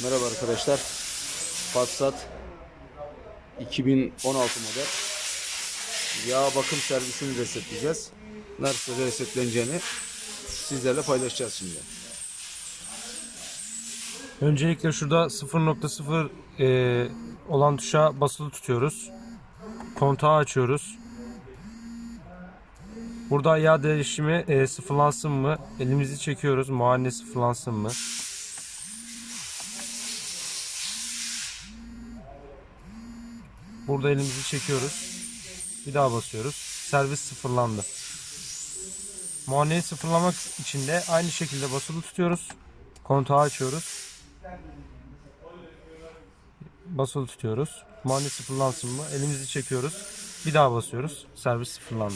Merhaba arkadaşlar. Passat 2016 model yağ bakım servisini resetleyeceğiz. Nasıl resetleneceğini sizlerle paylaşacağız şimdi. Öncelikle şurada 0.0 e, olan tuşa basılı tutuyoruz. Kontağı açıyoruz. Burada yağ değişimi e, sıfırlansın mı? Elimizi çekiyoruz. Muayene sıfırlansın mı? Burada elimizi çekiyoruz. Bir daha basıyoruz. Servis sıfırlandı. Muayeneyi sıfırlamak için de aynı şekilde basılı tutuyoruz. Kontağı açıyoruz. Basılı tutuyoruz. Muayene sıfırlansın mı? Elimizi çekiyoruz. Bir daha basıyoruz. Servis sıfırlandı.